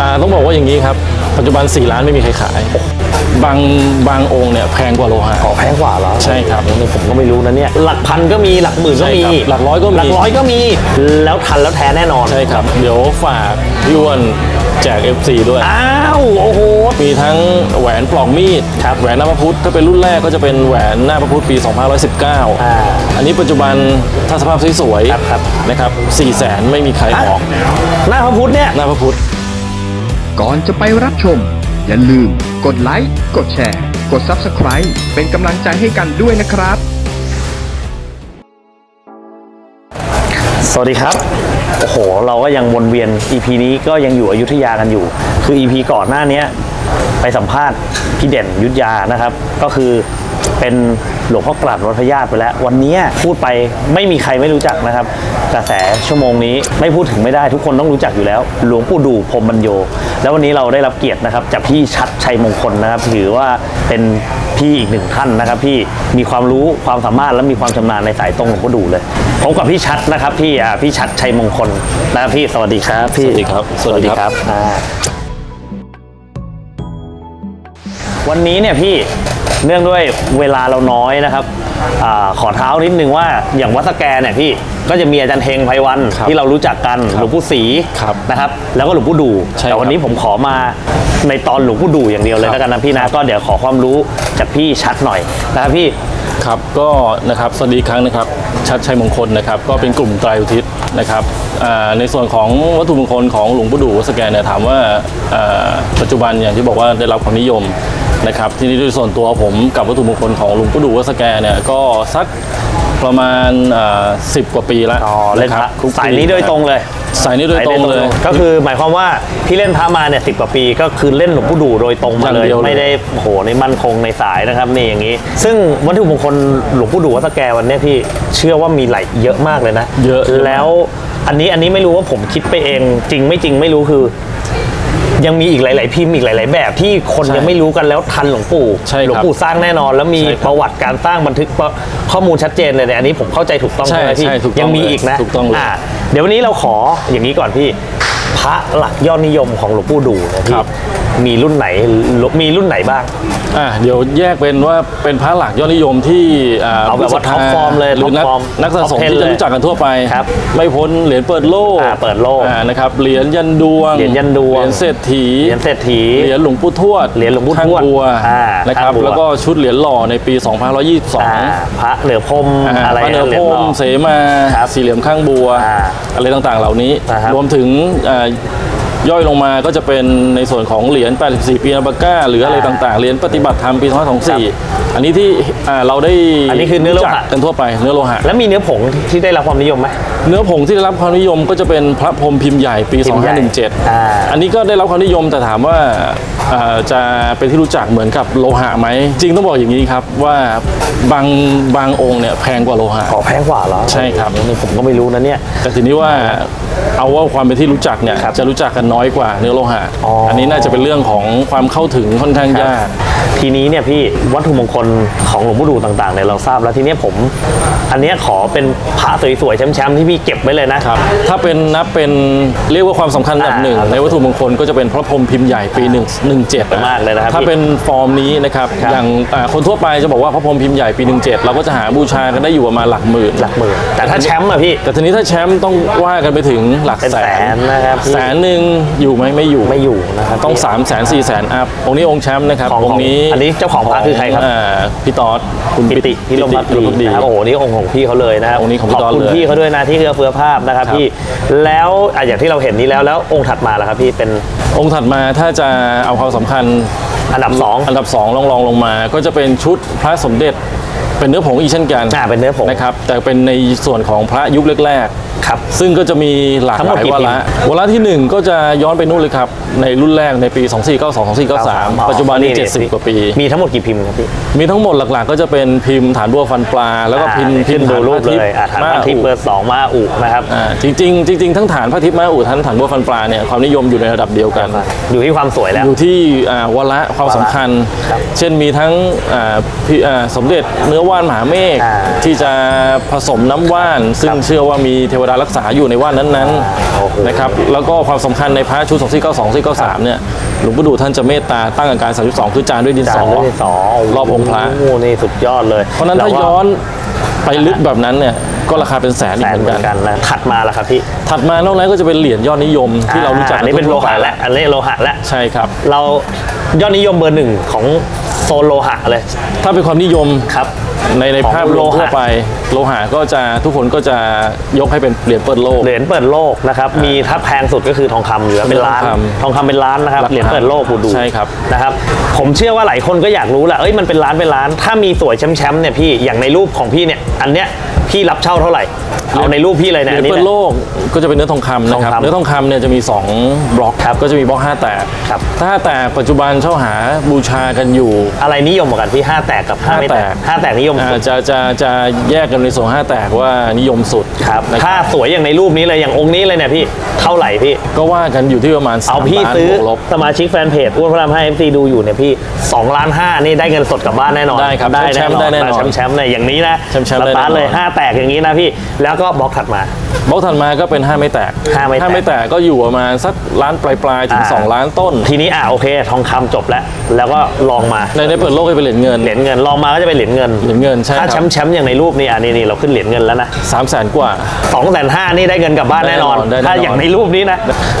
อ่าต้องบอกว่าอย่างนี้ครับ ปัจจุบัน 4 ล้านไม่มีใครขาย บางบางองค์เนี่ยแพงกว่าโลหะขอแพงกว่าเหรอใช่ครับ นี่ผมก็ไม่รู้นะเนี่ย หลักพันก็มีหลักหมื่นก็มี ใช่ครับหลักร้อยก็มี หลักร้อยก็มี แล้วทันแล้วแท้แน่นอน ใช่ครับ เดี๋ยวฝากพี่อ้วนแจก FC ด้วย อ้าว โอ้โห มีทั้งแหวนปลอกมีดครับแหวนหน้าพระพุธถ้าเป็นรุ่นแรกก็จะเป็นแหวนหน้าพระพุธปี 2519 อ่า อันนี้ปัจจุบันถ้าสภาพสวยครับครับ ๆนะครับ4แสนไม่มีใครออก หน้าพระพุธเนี่ย หน้าพระพุธ ก่อนจะไปรับชม อย่าลืมกดไลค์กดแชร์ กด Subscribe เป็นกำลังใจให้กันด้วยนะครับ สวัสดีครับ โอ้โห เราก็ยังวนเวียน EP นี้ก็ยังอยู่อยุธยากันอยู่ คือ EP ก่อนหน้าเนี้ยไปสัมภาษณ์พี่เด่นยุทธยานะครับ ก็คือ เป็นหลวงพ่อกลัดวัดพระญาติไปแล้ว วันเนี้ยพูดไปไม่มีใครไม่รู้จักนะครับ กระแสชั่วโมงนี้ไม่พูดถึงไม่ได้ทุกคนต้องรู้จักอยู่แล้ว หลวงปู่ดูพรหมบรรโย แล้ววันนี้เราได้รับเกียรตินะครับจากพี่ชัดชัยมงคลนะครับถือว่าเป็นพี่อีกหนึ่งท่านนะครับที่มีความรู้ความสามารถและมีความชำนาญในสายตรงหลวงปู่ดูเลยพบกับพี่ชัดนะครับ พี่อ่าพี่ชัดชัยมงคลนะครับพี่สวัสดีครับพี่สวัสดีครับสวัสดีครับอ่าวันนี้เนี่ยพี่ เนื่องด้วยเวลาเราน้อยนะครับอาขอเท้านิดนึงว่าอย่างวัดสแกเนี่ยพี่ก็จะมีอาจารย์เฮงไพวันครับที่เรารู้จักกันครับหลวงปู่ศรีครับนะครับแล้วก็หลวงปู่ดูใช่แต่วันนี้ผมขอมาในตอนหลวงปู่ดูอย่างเดียวเลยครับแล้วกันนะพี่นะก็เดี๋ยวขอความรู้จากพี่ชัดหน่อยนะครับพี่ครับก็นะครับสวัสดีอีกครั้งนะครับชัดชัยมงคลนะครับ ก็เป็นกลุ่มไตรอุทิศนะครับอ่าในส่วนของวัตถุมงคลของหลวงปู่ดูวัดสแกนเนี่ยถามว่าอ่าปัจจุบันอย่างที่บอกว่าได้รับความนิยม นะครับที่นี้โดยส่วนตัวผมกับวัตถุมงคลของหลวงปู่ดูวัดสแกนเนี่ยก็สักประมาณสิบกว่าปีแล้วอ๋อเล่นพคระบทุกปีสายนี้โดยตรงเลย สายนี้โดยตรงเลย ก็คือหมายความว่าพี่เล่นพระมาเนี่ยสิกว่าปีก็คือเล่นหลวงปู่ดูโดยตรงมาเลยอย่างเดียวเลยไม่ได้โอ้โหในมั่นคงในสายนะครับนี่อย่างนี้ ซึ่งวัตถุมงคลหลวงปู่ดูวัดสแกวันเนี้ยพี่เชื่อว่ามีหลายเยอะมากเลยนะ เยอะแล้วอันนี้อันนี้ไม่รู้ว่าผมคิดไปเองจริงไม่จริงไม่รู้คือ ยังมีอีกหลาย ๆ พิมพ์อีกหลาย ๆ แบบที่คนใช่ยังไม่รู้กันแล้วทันหลวงปู่ใช่ครับหลวงปู่สร้างแน่นอน แล้วมีใช่ครับประวัติการสร้างบันทึกข้อมูลชัดเจนเลยเนี่ยอันนี้ผมเข้าใจถูกต้องใช่ไหมพี่ใช่ถูกต้องยังมีเลยอีกนะถูกต้องเลยาเดี๋ยววันนี้เราขออย่างนี้ก่อนพี่ พระหลักยอดนิยมของหลวงปู่ดูนะคพี่รับ มีรุ่นไหนมีรุ่นไหนบ้าง อะเดี๋ยวแยกเป็นว่าเป็นพระหลักยอดนิยมที่อ่าเอาแบบว่าผู้ศรัทธ top form เลยหรือนัก top form นักสะสม top 10ที่จะเลยรู้จักกันทั่วไปครับไม่พ้นเหรียญเปิดโลกอ่าเปิดโลกอ่านะครับเหรียญยันดวงเหรียญยันดวงเหรียญเศรษฐีเหรียญเศรษฐีเหรียญหลวงปู่ทวดเหรียญหลวงปู่ข้าทวดบัวอ่านะครับข้างบัวแล้วก็ชุดเหรียญหล่อในปีอ่า2522 พระเหลือพรหมอ่าอะไรพระเนื้อหรีพยญรหล่มอเสมาครับสี่เหลี่ยมข้างบัวอ่าอะไรต่างๆ เหล่านี้นะครับรวมถึงอ่า ย่อยลงมาก็จะเป็นในส่วนของเหรียญ 84 ปีนาบาก้า หรืออะไรอ่าต่างๆ เหรียญปฏิบัติธรรมปี2524 อันนี้ที่อ่าเราได้อันนี้คือเนื้อโลหะ รู้จักกันทั่วไปเนื้อโลหะ แล้วมีเนื้อผงที่ได้รับความนิยมไหม เนื้อผงที่ได้รับความนิยมก็จะเป็นพระพรหมพิมพ์ใหญ่ปี พิมพ์ใหญ่อ่า2517 อันนี้ก็ได้รับความนิยมแต่ถามว่าอ่าจะเป็นที่รู้จักเหมือนกับโลหะไหม จริงต้องบอกอย่างนี้ครับว่าบางบางองค์เนี่ยแพงกว่าโลหะ ขอแพงกว่าเหรอใช่ครับ นี่ผมก็ไม่รู้นะเนี่ย แต่ทีนี้ว่าเอาว่าความเป็นที่รู้จักเนี่ยครับจะรู้จักกันน้อยกว่าเนื้อโลหะอ๋ออันนี้น่าจะเป็นเรื่องของความเข้าถึงค่อนข้างยาก ทีนี้เนี่ยพี่วัตถุมงคลของหลวงปู่ดูต่างๆเนี่ยเราทราบแล้วทีเนี้ยผม อันเนี้ยขอเป็นพระสวยๆแชมป์ๆที่พี่เก็บไว้เลยนะครับ ถ้าเป็นนับเป็นเรียกว่าความสำคัญอันดับหนึ่งอ่าในวัตถุมงคลก็จะเป็นพระพรหมพิมพ์ใหญ่ปี1 17มากเลยนะครับถ้าเป็นฟอร์มนี้นะครับครับอย่างอ่าคนทั่วไปจะบอกว่าพระพรหมพิมพ์ใหญ่ปี 17 เราก็จะหาบูชากันได้อยู่ประมาณหลักหมื่นหลักหมื่นแต่ถ้าแชมป์อะพี่แต่ทีนี้ถ้าแชมป์ต้องว่ากันไปถึงหลักเป็นแสแสนนนะครับพี่ แสนหนึ่งอยู่ไหมไม่อยู่ไม่อยู่นะครับต้องพี่ 3 0 0 0 0 0 4 0 0 0 0อัพองค์นี้องค์แชมป์นะครับขององค์นี้อันนี้เจ้าของพระคือใครครับาพี่ต๊อดคุณปิติพิรมพักพิรดีมพักดีนะครับโอ้โหนี่องค์ของพี่เขาเลยนะครับองค์นี้ของพี่ขต๊ออบดคุณเลยพี่เขาด้วยนะที่เอื้อเฟื้อภาพนะครับครับ พี่แล้วอะอย่างที่เราเห็นนี้แล้วแล้วองค์ถัดมาล่ะครับพี่เป็นองค์ถัดมาถ้าจะเอาความสำคัญ อันดับสอง อันดับ2รองรองลงมา ก็จะเป็นชุดพระสมเด็จเป็นเนื้อผงอีกเช่นกันอ่าเป็นเนื้อผงนะครับแต่เป็นในส่วนของพระยุคแรก ครับๆซึ่งก็จะมีหลากทั้งหหมดลายกี่วาพิมพ์ระวาระทีหนึ่1 ก็จะย้อนไปนู่นเลยครับ ในรุ่นแรกในปี 2492 2493 ปัจจุบันนี้ 70 กว่าปี มีทั้งหมดกี่พิมพ์ครับพี่ มีทั้งหมดหลักๆ ก็จะเป็นพิมพ์ฐานบัวฟันปลา แล้วก็พิมพ์อ่าพิมพ์ดูฐานรูพประทิพเลยอะฐานมาพระทิพย์เบอร์สองมาอุนะครับอ่าจริงๆจริงๆทั้งฐานพระทิพย์มาอุทั้งฐานบัวฟันปลาเนี่ยความนิยมอยู่ในระดับเดียวกัน อยู่ที่ความสวยแล้ว อยู่ที่อ่าวาระความสำคัญครับเช่นมีทั้งอ่าพี่อ่าสมเด็จเนื้อว่านมหาเมฆอ่าที่จะผสมน้ำว่าน ซึ่งครับเชื่อว่ามีเทวดารักษาอยู่ในว่านนั้นโอ้โหๆนะครับแล้วก็ความสำคัญในพระชุด2 4 9 2 4 9 3เนี่ยหลวงปู่ดูท่านจะเมตตาตั้งอาการ 32 คือจานด้วยดินจาสนอด้วยดินสอรอบองค์พระโอ้โหนี่สุดยอดเลย เพราะฉะนั้นถ้าแล้วก็ย้อนไปลึกแบบนั้นเนี่ยก็ราคาเป็นแสนอีแสกนเหมือนเหมืกัอนนกันนะถัดมาแล้วครับพี่ถัดมานอกนั้นก็จะเป็นเหรียญยอดนิยมที่เรารู้จักอันนี้เป็นโลหะและอันนี้โลหะและใช่ครับ เรายอดนิยมเบอร์หนึ่งของโซนโลหะเลย ถ้าเป็นความนิยมครับ ในในของภาพรวมโลหะทั่วไป โลหะก็จะทุกคนก็จะยกให้เป็นเหรียญเปิดโลก เหรียญเปิดโลกนะครับ มีถ้าแพงสุดก็คือทองคำอยู่แล้วเป็นล้าน ทองคำทองคำเป็นล้านนะครับราคาเหรียญเปิดโลกกูดูใช่ครับนะครับ ผมเชื่อว่าหลายคนก็อยากรู้แหละ เอ้ยมันเป็นล้านเป็นล้าน ถ้ามีสวยแชมป์ๆเนี่ยพี่ อย่างในรูปของพี่เนี่ย อันเนี้ย พี่รับเช่าเท่าไหร่ เอาในรูปพี่เลยเหเนี่ยรียอัญนนี้เปิดเนี่ยโลกก็จะเป็นเนื้อทองคำนะครับ ทองคำเนื้อทองคำเนี่ยจะมี 2 บล็อกครับก็จะมีบล็อก5แตกครับ ถ้า5แตกปัจจุบันเช่าหาบูชากันอยู่ อะไรนิยมกว่ากันพี่ห้าแตกกับห้าไม่แตกห้าแตก ห้าแตกนิยมอ่าสุดจะจะจะแยกกันในส่วน5แตกว่านิยมสุดครับนะคถ้ารับสวยอย่างในรูปนี้เลยอย่างองค์นี้เลยเนี่ยพี่เท่าไหร่พี่ ก็ว่ากันอยู่ที่ประมาณเอา3พี่ล้านซื้อบวกลบ สมาชิกแฟนเพจอ้วนพระราม5 FC ดูอยู่เนี่ยพี่2ล้าน5นี่ได้เงินสดกลับบ้านแน่นอนได้ครับได้แชมป์ได้แน่นอนแชมป์แชมป์เนี่ยอย่างนี้นะแชมป์แชมป์ได้สตาร์ทเลยแน่นอน5แตกอย่างนี้นะพี่ แล้วก็บล็อกถัดมา บล็อกถัดมาก็เป็น5ไม่แตกห้าไม่แตกไม่แตกก็อยู่ประมาณสักล้านปลายๆถึงอ่า2ล้านต้น ทีนี้อะโอเค ทองคำจบแล้ว แล้วก็ลองมาในในเปิดโลกก็เป็นเหรียญเงินเหรียญเงินลองมาก็จะเป็นเหรียญเงินเหรียญเงินใช่ถ้าคแชรับมป์แชมป์อย่างในรูปนี่อะนี่นี่เราขึ้นเหรียญเงินแล้วนะสามแสนกว่าสองแสนห้านี่ได้เงินกลับบ้านแน่นอนได้แน่นอน ถ้าอย่างในรูปนี้นะ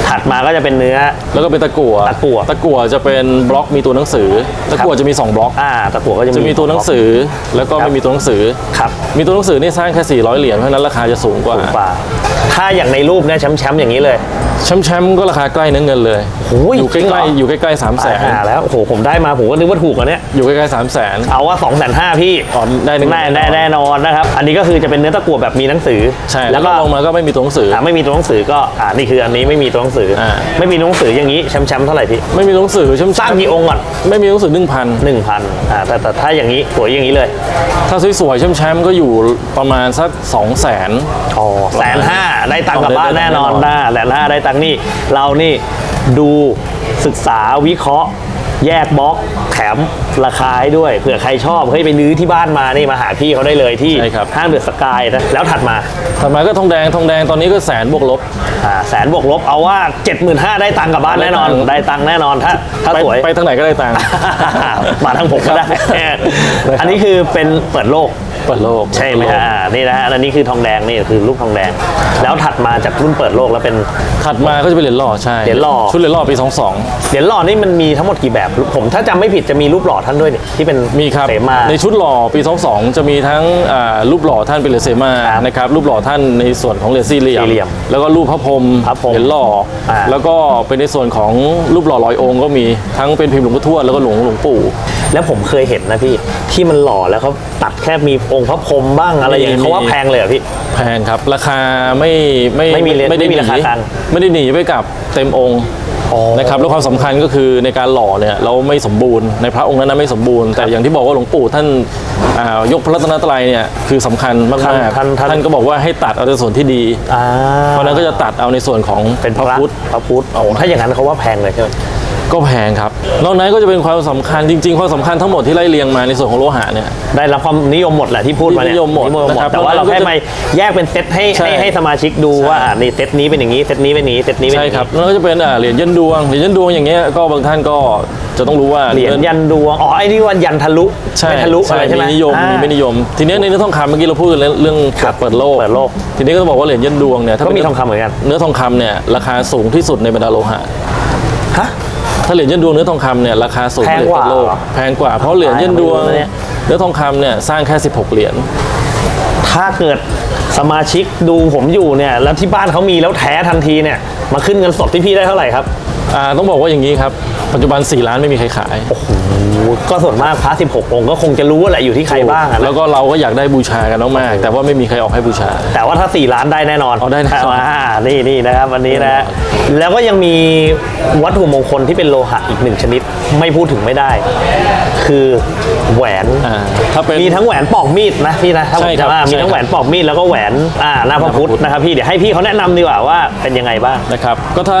ถัดมาก็จะเป็นเนื้อ แล้วก็เป็นตะกั่วตะกั่วตะกั่วจะเป็นบล็อกมีตัวหนังสือ ตะกั่วจะมี 2 บล็อกอ่าตะกั่วก็จะจะมีตัวหนังสือ แล้วก็ครับไม่มีตัวหนังสือครับมีตัวหนังสือนี่สร้างแค่ 400 เหรียญเพราะฉะนั้นราคาจะสูงกว่ากว่า ถ้าอย่างในรูปเนี่ยแชมป์แชมป์อย่างนี้เลย แชมป์แชมป์ก็ราคาใกล้เนื้อเงินเลยโอ้ยอยู่ใกจริงเหรล้อ ๆอยู่ใกล้ๆสามแสนอ่าแล้วโอ้โหผมได้มาผมก็นึกว่าถูกกว่าเนี้ยอยู่ใกล้ๆสามแสน เอาว่า2องแสนห้าพี่อ๋อได้หนึ่ง แน่แน่แน่นอนนะครับ อันนี้ก็คือจะเป็นเนื้อตะกั่วแบบมีหนังสือใช่แล้แล้ววก็ก็ลงมาก็ไม่มีตัวหนังสือ อ่าไม่มีตัวหนังสือก็อ่านี่คืออันนี้ไม่มีตัวหนังสืออา ไม่มีตัวหนังสืออย่างนี้แชมป์แชมป์เท่าไหร่พี่ไม่มีตัวหนังสือแชมป์สร้างกี่องค์ก่อนไม่มีตัวหนังสือหนึ่งพันหนึ่งพันอ่าแต่แต่ถ้าอย่างนี้สวยอย่างนี้เลยถ้าสวยๆแชมป์แชมป์ก็อยู่ประมาณสัก2 0 0 0 0นอ๋อแสนห้า ได้ตังค์กลับบ้านแน่นอนได้นะแสนห้าได้ตังค์นี่เรานี่ดูศึกษาวิเคราะห์ แยกบล็อกแถมราคาให้ด้วยเผื่อใครชอบเฮ้ยไปลื้อที่บ้านมานี่มาหาพี่เขาได้เลยที่ใช่ครับ ห้างเดือดสกายนะแล้วถัดมาถัดมาก็ทองแดงทองแดงตอนนี้ก็แสนบวกลบอ่าแสนบวกลบเอาว่า 75,000ได้ตังค์กลับบ้านแน่นอนได้ได้ตัตังงค์ค์แน่นอนถ้าถ้าไปสวย ไปทางไหนก็ได้ตังค์ มาทั้งผมก็ได้ อันนี้คือเป็นเปิดโลก เปิดโลกใช่ไหมฮะอ่านี่นะฮะอันนี้คือทองแดงนี่คือลูกทองแดง แล้วถัดมาจากรุ่นเปิดโลกแล้วเป็น ถัดมาก็จะเป็นเหรียญหล่อใช่เหรียญหล่อ ชุดเหรียญหล่อปี 22 เหรียญหล่อนี่มันมีทั้งหมดกี่แบบ ผมถ้าจำไม่ผิดจะมีรูปหล่อท่านด้วยนี่ที่เป็นมีครับเสมา ในชุดหล่อปี 22 จะมีทั้งอ่ารูปหล่อท่านเป็นเหรียญเสมาครับนะครับรูปหล่อท่านในส่วนของเหรียญสี่เหลี่ยมสี่เหลี่ยมแล้วก็รูปพระพรหมพระพรหมเหรียญหล่ออาแล้วก็เป็นในส่วนของรูปหล่อร้อยองค์ก็มีทั้งเป็นพิมพ์หลวงพ่อทวดแล้วก็หลวงหลวงปู่ แล้วผมเคยเห็นนะพี่ที่มันหล่อแล้วเขาตัดแค่มีองค์พระพรหมบ้างอะไรอย่างเงี้ยมีเขาว่าแพงเลยเหรอพี่แพงครับ ราคาไม่ไม่ไม่มีเลยไม่ได้ไม่มีหนีราคากลางไม่ได้หนีไปกับเต็มองค์อ๋อ นะครับแล้วความสำคัญก็คือในการหล่อเนี่ยเราไม่สมบูรณ์ในพระองค์นั้นนะไม่สมบูรณ์แต่อย่างที่บอกว่าหลวงปู่ท่านอ่ายกพระรัตนตรัยเนี่ยคือสำคัญมากท่านๆท่านท่าน ท่านก็บอกว่าให้ตัดเอาในส่วนที่ดี อ่าเพราะฉะนั้นก็จะตัดเอาในส่วนของเป็นพพระระพุทธ พระพุทธอ๋อถ้าอย่างนั้นเขาว่าแพงเลยใช่ไหม ก็แพงครับ นอกนั้นก็จะเป็นความสำคัญจริง ๆ ความสำคัญทั้งหมดที่ไล่เรียงมาในส่วนของโลหะเนี่ย ได้รับความนิยมหมดแหละที่พูดมาเนี่ยนิยมหมดนะครับแต่ว่าเราแล้วก็แค่จะมาแยกเป็นเซตให้ใช่ให้ให้สมาชิกดูว่าอ่านี่เซตนี้เป็นอย่างนี้เซตนี้เป็นอย่างนี้เซตนี้เป็นอใช่ย่างครับนี้แล้วก็จะเป็นอ่าเหรียญยันดวงเหรียญยันดวงอย่างเงี้ยก็บางท่านก็จะต้องรู้ว่าเหรียญยันดวงอ๋อไอ้นี่ว่ายันทะลุใช่ไม่ทะลุอะไรใช่ไหมมีนิยมอ่ามีไม่นิยม ทีเนี้ยในเนื้อทองคำเมื่อกี้เราพูดกันเรื่องครับเปิดโลกเปิดโลก ทีนี้ก็ต้องบอกว่าเหรียญยันดวงเนี่ยถ้าก็เป็นมีทองคำเหมือนกันเนื้อทองคำเนี่ยราคาสูงที่สุดในบรรดาโลหะฮะ ถ้าเหรียญยันดวงเนื้อทองคำเนี่ยราคาสูงแพงกว่าเหรียญเปิดโลกเหรอ แพงกว่าเพราะเหรียญยันดวงไม่รู้นะเนี่ยเนื้อทองคำเนี่ยสร้างแค่ 16 เหรียญ ถ้าเกิดสมาชิกดูผมอยู่เนี่ย แล้วที่บ้านเขามีแล้วแท้ทันทีเนี่ย มาขึ้นเงินสดที่พี่ได้เท่าไหร่ครับ อ่าต้องบอกว่าอย่างนี้ครับปัจจุบัน 4 ล้านไม่มีใครขาย โอ้โหก็ส่วนมากพระ16 องค์ก็คงจะรู้ว่าแหละอยู่ที่ใครบ้างอะนะแล้วก็เราก็อยากได้บูชากันมากๆแต่ว่าไม่มีใครออกให้บูชา แต่ว่าถ้า 4 ล้านได้แน่นอนเอาได้แน่นอน อ่านี่นี่นะครับวันนี้นะฮะแล้วก็ยังมีวัตถุมงคลที่เป็นโลหะอีกหนึ่งชนิด ไม่พูดถึงไม่ได้ คือแหวนอ่าถ้าเป็น มีทั้งแหวนปอกมีดนะพี่นะถ้าผมใช่ครับจำได้มีใช่ทั้งครับ แหวนปอกมีดแล้วก็แหวนอ่าหน้าพระพุทธหน้าพระพุทธนะครับพี่เดี๋ยวให้พี่เขาแนะนำดีกว่าว่าเป็นยังไงบ้าง นะครับก็ถ้า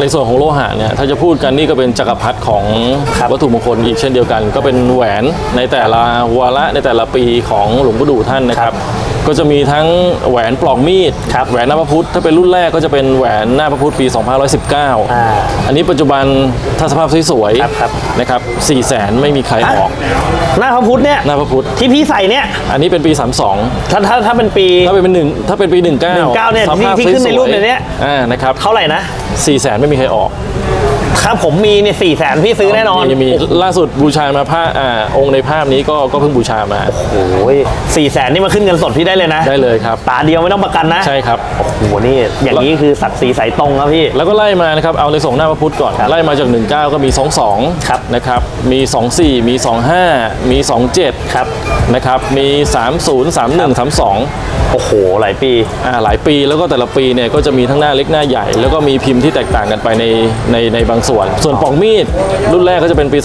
ในส่วนของโลหะเนี่ยถ้าจะพูดกันนี่ก็เป็นจักรพรรดิของครับวัตถุมงคลอีกเช่นเดียวกัน ก็เป็นแหวนในแต่ละวาระในแต่ละปีของหลวงปู่ดูท่านนะครับ ก็จะมีทั้งแหวนปลอกมีดครับแหวนหน้าพระพุธถ้าเป็นรุ่นแรกก็จะเป็นแหวนหน้าพระพุธปี 2519 อ่า อันนี้ปัจจุบันถ้าสภาพสวยครับครับนะครับ4แสนไม่มีใครออกหน้าพระพุธเนี่ย หน้าพระพุธที่พี่ใส่เนี่ย อันนี้เป็นปี 32 ถ้าถ้าถ้าเป็นปี ถ้าเป็นหนึ่งถ้าเป็นปี 19 19เนี่ยสภาพที่ที่ขึ้นในรูปสวยๆในเนี้ยอ่านะครับเท่าไหร่นะ4แสนไม่มีใครออก ถ้าผมมีเนี่ยสี่แสนพี่ซื้อแน่นอนมีมีล่าสุดบูชามาผ้าอ่าองค์ในภาพนี้ก็ก็เพิ่งบูชามาโอ้ยสี่แสนนี่มาขึ้นเงินสดพี่ได้เลยนะ ได้เลยครับตาเดียวไม่ต้องประกันนะ ใช่ครับโอ้โหนี่อย่างนี้คือศักดิ์ศรีสายตรงครับพี่ แล้วก็ไล่มานะครับเอาในส่งหน้าพระพุธก่อนครับไล่มาจาก 19 ก็มี 22ครับนะครับมี 24 มี 25 มี 27ครับนะครับมี 30 31 32 โอ้โห หลายปีอ่าหลายปีแล้วก็แต่ละปีเนี่ยก็จะมีทั้งหน้าเล็กหน้าใหญ่ แล้วก็มีพิมพ์ที่แตกต่างกันไปในในในบางส่วน ส่วนปอกมีดรุ่นแรกก็จะเป็นปี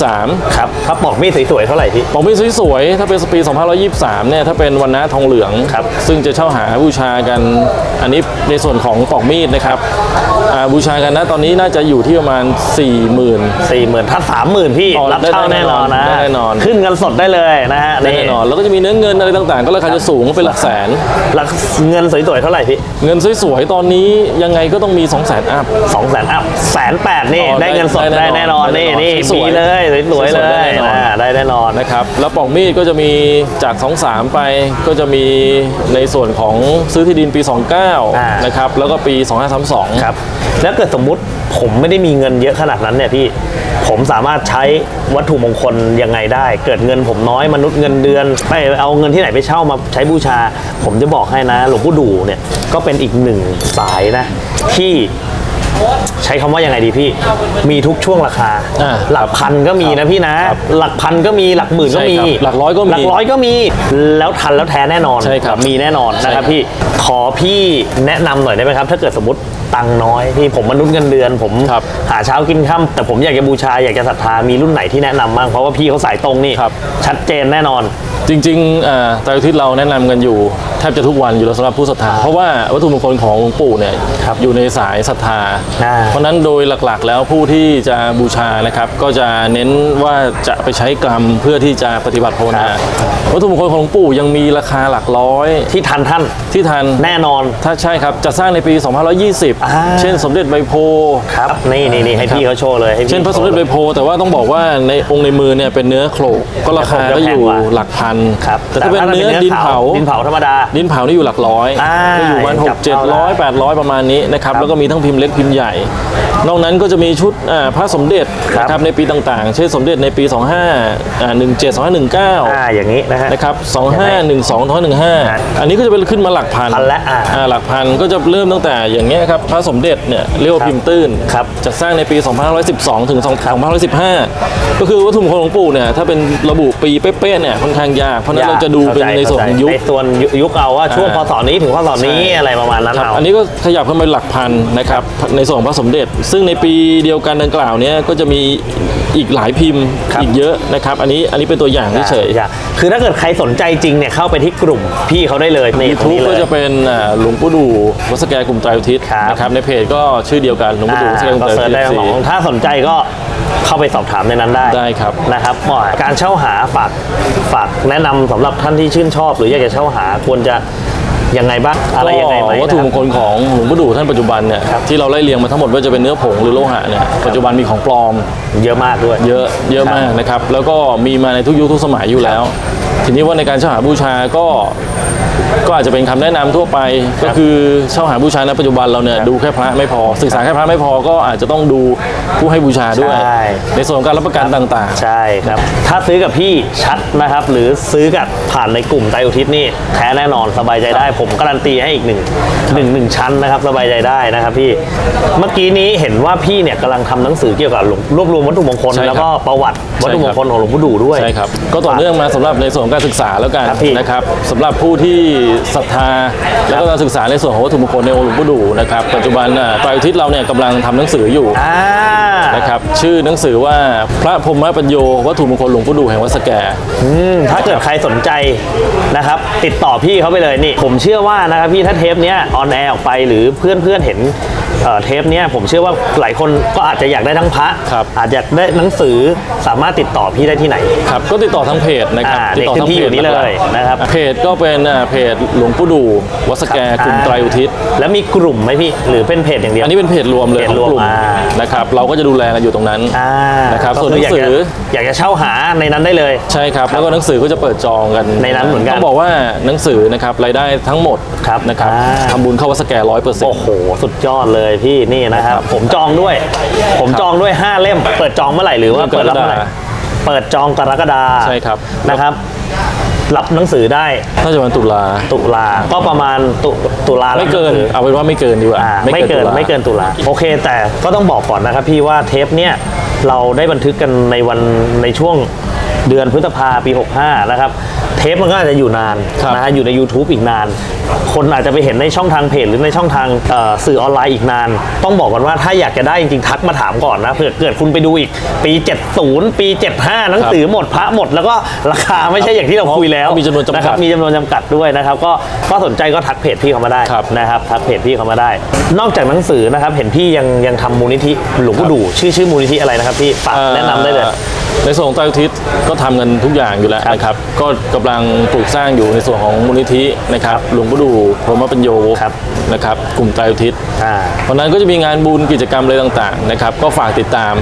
2523 ครับถ้าปอกมีดสวยๆเท่าไหร่พี่ปอกมีดสวยๆถ้าเป็นปี 2523 เนี่ยถ้าเป็นวันนะทองเหลืองครับซึ่งจะเช่าหาบูชากันอันนี้ในส่วนของปอกมีดนะครับอ่าบูชากันนะตอนนี้น่าจะอยู่ที่ประมาณ 40,000 สี่หมื่นถ้าสามหมื่นพี่ อ๋อรับเช่าได้แน่นอนนะได้แน่นอน ขึ้นเงินสดได้เลยนะฮะแน่นอนแล้วก็จะมีเนื้อเงินอะไรต่างๆ ก็ราคาจะสูงเป็นหลักแสน หลักเงินสวยๆเท่าไหร่พี่เงินสวยๆตอนนี้ยังไงก็ต้องมี 2 0 0 0 0 0อัพ สองแสนอัพแสนแปดนี่ อ๋อได้เงินสดได้ได้แน่แน่นนออนนนี่ได้แน่นอนนี่สมีวยๆเลยสวยๆสเลวยๆได้ยแน่นอน อ่าได้แน่นอน นะครับแล้วปอกมีดก็จะมีจาก 23 ไปก็จะมีในส่วนของซื้อที่ดินปี 29นะครับแล้วก็ปี 2532 ครับแล้วเกิดสมมุติผมไม่ได้มีเงินเยอะขนาดนั้นเนี่ยพี่ผมสามารถใช้วัตถุมงคลยังไงได้ เกิดเงินผมน้อยมนุษย์เงินเดือน ไปเอาเงินที่ไหนไปเช่ามาใช้บูชา ผมจะบอกให้นะหลวงปู่ดูเนี่ยก็เป็นอีกหนึ่งสายนะ ที่ใช้คำว่ายังไงดีพี่ มีทุกช่วงราคาอ่าหลักพันก็มีนะพี่นะ หลักพันก็มีหลักหมื่นก็มีใช่ครับหลักร้อยก็มีหลักร้อยก็มีแล้วทันแล้วแท้แน่นอนใช่ครับมีแน่นอนนะครับใช่ครับพี่ขอพี่แนะนำหน่อยได้ไหมครับ ถ้าเกิดสมมติ ตังค์น้อยพี่ผมมนุษย์เงินเดือน ผมครับหาเช้ากินค่ำแต่ผมอยากจะบูชาอยากจะศรัทธามีรุ่นไหนที่แนะนำบ้างเพราะว่าพี่เขาสายตรงนี่ครับ ชัดเจนแน่นอน จริงๆอ่าไตรอุทิศเราแนะนำกันอยู่แทบจะทุกวันอยู่แล้วสำหรับผู้ศรัทธา เพราะว่าวัตถุมงคลของหลวงปู่เนี่ยครับอยู่ในสายศรัทธา อ่า เพราะฉะนั้นโดยหลักๆ แล้วผู้ที่จะบูชานะครับก็จะเน้นว่าจะไปใช้กรรมเพื่อที่จะปฏิบัติภาวนา วัตถุมงคลของหลวงปู่ยังมีราคาหลักร้อยที่ทันท่านที่ทัน แน่นอน ถ้าใช่ครับจะสร้างในปีอ่า2520เช่นสมเด็จใบโพครับนี่นี่นี่ให้พี่เขาโชว์เลยให้พี่เช่นพระสมเด็จใบโพธิ์แต่ว่าต้องบอกว่าในองค์ในมือเนี่ยเป็นเนื้อโขลกก็ราคาก็อยู่หลักพันครับแต่ถ้าเป็นเนื้อดินเผา ดินเผาธรรมดา ดินเผานี่อยู่หลักร้อยอ่าก็อยู่ประมาณหจักบเจ็ดเอาร้อยได้แปดร้อยประมาณนี้นะครับครับแล้วก็มีทั้งพิมพ์เล็กพิมพ์ใหญ่ นอกนั้นก็จะมีชุดอ่าพระสมเด็จครับ นะครับในปีต่างๆ เช่นสมเด็จในปี 25อ่า17 2519 อ่าอย่างนี้นะฮะ นะครับ2512 2515 อันนี้ก็จะเป็นขึ้นมาหลักพันพันละอ่าอ่าหลักพันก็จะเริ่มตั้งแต่อย่างเงี้ยครับพระสมเด็จเนี่ยเรียกว่าพิมพ์ตื้นครับจะสร้างในปี 2512 ถึง 2515 ก็คือวัตถุมงคลหลวงปู่เนี่ยถ้าเป็นระบุปีเป๊ะๆเนี่ยค่อนข้างยาก เพราะฉะนั้นเราจะดูเป็นในส่วนของยุคในส่วนยุคเอาว่าช่วงอ่าพศนี้ถึงพศนี้ใช่อะไรประมาณนั้นครับเอาอันนี้ก็ขยับขึ้นไปหลักพันนะครับในส่วนของพระสมเด็จ ซึ่งในปีเดียวกันดังกล่าวเนี้ก็จะมี อีกหลายพิมพ์ครับ อีกเยอะนะครับ อันนี้อันนี้เป็นตัวอย่างเฉยอย่าคือถ้าเกิดใครสนใจจริงเนี่ยเข้าไปที่กลุ่มพี่เขาได้เลยนี่ยูตรงทูบนี้เลก็ย จะเป็นอ่าหลวงปู่ดูวัดสแกกลุ่มไตรอุทิศครับ นะครับในเพจก็ชื่อเดียวกันหลวงปู่ดูวัดสแกกลุ่มก็ไตรเซิร์ชอุทิได้ศทั้งสองถ้าสนใจก็เข้าไปสอบถามในนั้นได้ได้ครับ นะครับหมอการเช่าหาฝากฝากแนะนำสำหรับท่านที่ชื่นชอบ หรืออยากจะเช่าหาควรจะ ยังไงบ้างอะไรยังไงไหมก็วัตถุมงนะคลของหลวงปู่ดูท่านปัจจุบันเนี่ยครับที่เราไล่เรียงมาทั้งหมดว่าจะเป็นเนื้อผงหรือโลหะเนี่ยปัจจุบันมีของปลอมเยอะมากด้วย เยอะเยอะครับมากนะครับแล้วก็มีมาในทุกยุคทุกสมัยอยู่แล้ว ทีนี้ว่าในการเช่าหาบูชาก็ก็อาจจะเป็นคำแนะนำทั่วไปก็คือเช่าหาบูชาในปัจจุบันเราเนี่ยดูแค่พระไม่พอ ศึกษาแค่พระไม่พอก็อาจจะต้องดูผู้ให้บูชาด้วยใช่ในส่วนของการรับประกันต่างๆ ใช่ครับถ้าซื้อกับพี่ชัดนะครับ หรือซื้อกับผ่านในกลุ่มไตรอุทิศนี่แท้แน่นอนสบายใจได้ ผมการันตีให้อีกหนึ่งหนึ่งหนึ่งชั้นนะครับสบายใจได้นะครับพี่เมื่อกี้นี้เห็นว่าพี่เนี่ยกำลังทำหนังสือเกี่ยวกับหลวงรวบรวมวัตถุมงคลใช่ครับแล้วก็ประวัติวัตถุมงคลของหลวงปู่ดูด้วยใช่ครับก็ต่อเนื่องมาสำหรับในส่วนของการศึกษาแล้วกันครับพี่นะครับสำหรับผู้ที่ศรัทธาแล้วก็การศึกษาในส่วนของวัตถุมงคลในองค์หลวงปู่ดูนะครับปัจจุบันน่ะไตรอุทิศเราเนี่ยกำลังทำหนังสืออยู่ อ่า นะครับชื่อหนังสือว่าพระพรหมปัญโยวัตถุมงคลหลวงปู่ดูแห่งวัดสแก อืมถ้าเกิดใครสนใจนะครับ ติดต่อพี่เขาไปเลยนี่ ผมเชื่อว่านะครับพี่ถ้าเทปเนี้ยออนแอร์ออกไปหรือเพื่อนเพื่อนๆเห็น เอ่อเทปเนี้ยผมเชื่อว่าหลายคนก็อาจจะอยากได้ทั้งพระครับอาจจะอยากได้หนังสือสามารถติดต่อพี่ได้ที่ไหนครับก็ติดต่อทางเพจนะครับอ่าติดต่อทางเด็กขึ้นที่อยู่นี้เลยนะครับเพจก็เป็นอ่าเพจหลวงปู่ดูวัดสแกกลุ่มไตรอุทิศแล้วมีกลุ่มไหมพี่หรือเป็นเพจอย่างเดียวอันนี้เป็นเพจรวมเลยเพขจองรวมกลุ่มอ่านะครับเราก็จะดูแลกันอยู่ตรงนั้นอ่านะครับก็ส่วนคือหนังสืออยากจะอยากจะเช่าหาในนั้นได้เลยใช่ครับแล้วก็หนังสือก็จะเปิดจองกันในนั้นเหมือนกันต้องบอกว่าหนังสือนะครับรายได้ทั้งหมดครับนะครับอ่าทำบุญเข้าวัดสแกร้อยเปอร์เซ็นโอ้ต์โหสุดยอดเลยพี่นี่นะครับ ผมจองด้วย ผมจองด้วย 5 เล่ม เปิดจองเมื่อไหร่หรือว่าเปิดรับเมื่อไหร่เปิดจองกรกฎาใช่ครับนะครับ รับหนังสือได้ถ้าจะวันตุลาตุลาก็ประมาณตุตุลาไม่เกินรับหงสือเอาเป็นว่าไม่เกินดีกว่าอ่าไม่เกินตุลาไม่เกินตุลาโอเค แต่ก็ต้องบอกก่อนนะครับพี่ว่าเทปเนี้ยเราได้บันทึกกันในวันในช่วงเดือนพฤษภาปี 65 นะครับ เทปมันก็อาจจะอยู่นานครับนะฮะอยู่ใน YouTube อีกนาน คนอาจจะไปเห็นในช่องทางเพจหรือในช่องทางเอ่อสื่อออนไลน์อีกนาน ต้องบอกก่อนว่าถ้าอยากจะได้จริงๆทักมาถามก่อนนะเผื่อเกิดคุณไปดูอีก ปี 70 ปี 75 หนังสือหมดพระหมด แล้วก็ราคาไม่ใช่อย่างที่เราคุยแล้วมีจำนวนจำกัดะครับมีจำนวนจำกัดด้วยนะครับก็ก็สนใจก็ทักเพจพี่เขามาได้ครับนะครับทักเพจพี่เขามาได้ นอกจากหนังสือนะครับเห็นพี่ยังยังทำมูลนิธิหลวงพ่อดูชื่อชื่อมูลนิธิอะไรนะครับพี่ฝากแนะนำได้เลยอ่า ในส่วนของไตรอุทิศก็ทำกันทุกอย่างอยู่แล้วครับนะครับ ก็กำลังปลูกสร้างอยู่ในส่วนของมูลนิธินะครับหลวงปู่ดูพรหมปัญโยครับนะครับ กลุ่มไตรอุทิศอ่าวันนั้นก็จะมีงานบุญกิจกรรมอะไรต่างๆนะครับ ก็ฝากติดตาม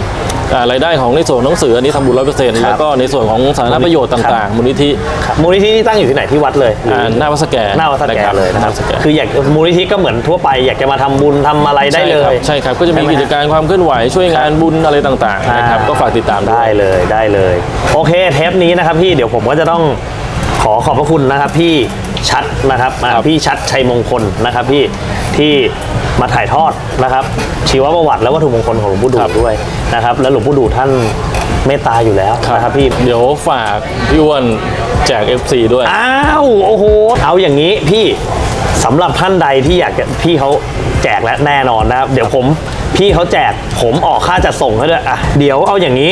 อ่ารายได้ของในส่วนหนังสืออันนี้ทำบุญร้อยเปอร์เซ็นต์ครับ แล้วก็ในส่วนของสาธารณประโยชน์ต่างๆ มูลนิธิครับมูลนิธิที่ตั้งอยู่ที่ไหนที่วัดเลยหรืออ่าหน้าวัดสแกหน้าวัดสแกเลยนะครับหาวัดสแกคืออยากมูลนิธิก็เหมือนทั่วไป อยากจะมาทำบุญทำอะไรได้เลใช่ครัยบใช่ครับก็จะมีใช่ไหกิจการความเคลื่อนไหวช่วยงานบุญอะไรต่างๆนะครับก็ฝากติดตามด้วย ได้เลยได้เลย โอเคเทปนี้นะครับพี่เดี๋ยวผมก็จะต้องขอขอบพระคุณนะครับพี่ ชัดนะครับอ่าครับพี่ชัดชัยมงคลนะครับพี่ที่มาถ่ายทอดนะครับ ชีวประวัติและวัตถุมงคลของหลวงปู่ดูด้วยนะครับ แล้วหลวงปู่ดูท่านเมตตาอยู่แล้วนะครับพี่ เดี๋ยวฝากพี่อ้วนแจก FC ด้วย อ้าว โอ้โห เอาอย่างนี้พี่ สำหรับท่านใดที่อยากจะพี่เขาแจกแล้วแน่นอนนะครับ เดี๋ยวผมพี่เขาแจกผมออกค่าจัดส่งให้ด้วยอะเดี๋ยวเอาอย่างนี้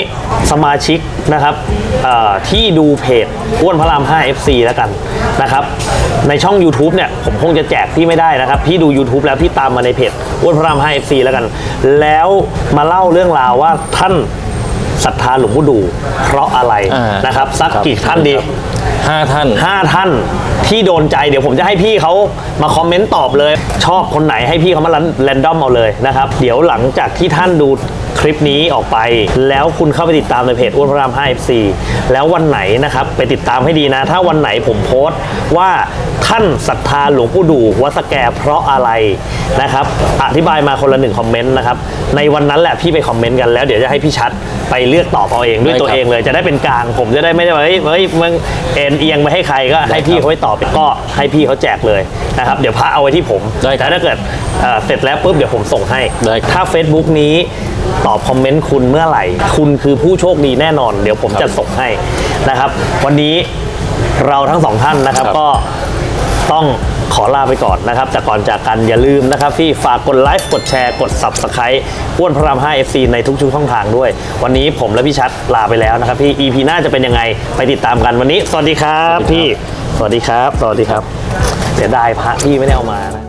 สมาชิกนะครับเอ่อที่ดูเพจอ้วนพระราม 5 FC แล้วกันนะครับ ในช่อง YouTube เนี่ยผมคงจะแจกพี่ไม่ได้นะครับ พี่ดู YouTube แล้วพี่ตามมาในเพจอ้วนพระราม 5 FC แล้วกัน แล้วมาเล่าเรื่องราวว่าท่าน ศรัทธาหลวงปู่ดูเพราะอะไรอ่าน นะครับสักครับกี่ท่านดี ห้าท่าน 5 ท่านที่โดนใจเดี๋ยวผมจะให้พี่เขามาคอมเมนต์ตอบเลย ชอบคนไหนให้พี่เขามาแรนดอมเอาเลยนะครับ เดี๋ยวหลังจากที่ท่านดู คลิปนี้ออกไป แล้วคุณเข้าไปติดตามในเพจอ้วนพระราม5 FC แล้ววันไหนนะครับไปติดตามให้ดีนะ ถ้าวันไหนผมโพสต์ว่าท่านศรัทธาหลวงปู่ดูวัดสแกเพราะอะไรนะครับอธิบายมาคนละหนึ่งคอมเมนต์นะครับในวันนั้นแหละพี่ไปคอมเมนต์กันแล้วเดี๋ยวจะให้พี่ชัดไปเลือกตอบเอาเองด้วยตัวได้ครับเองเลยจะได้เป็นกลางผมจะได้ไม่ได้ว่าเฮ้ยเฮ้ยมึงเอ็นเอียงไปให้ใครก็ให้พี่เขาไปตอบก็ให้พี่เขาแจกเลยนะครับเดี๋ยวพระเอาไว้ที่ผมได้ครับแต่ถ้าเกิดเอ่อเสร็จแล้วปุ๊บเดี๋ยวผมส่งให้ได้ครับถ้า Facebook นี้ ตอบคอมเมนต์คุณเมื่อไหร่ คุณคือผู้โชคดีแน่นอน เดี๋ยวผมจะส่งให้นะครับ วันนี้เราทั้งสองท่านนะครับครับก็ต้องขอลาไปก่อนนะครับ แต่ก่อนจากกันอย่าลืมนะครับที่ฝากกดไลค์กดแชร์กด Subscribe อ้วนพระราม5 FC ในทุกช่องทางด้วย วันนี้ผมและพี่ชัดลาไปแล้วนะครับพี่ EP หน้าจะเป็นยังไงไปติดตามกันวันนี้ สวัสดีครับพี่ สวัสดีครับ สวัสดีครับเสียดายพระพี่ไม่ได้เอามานะ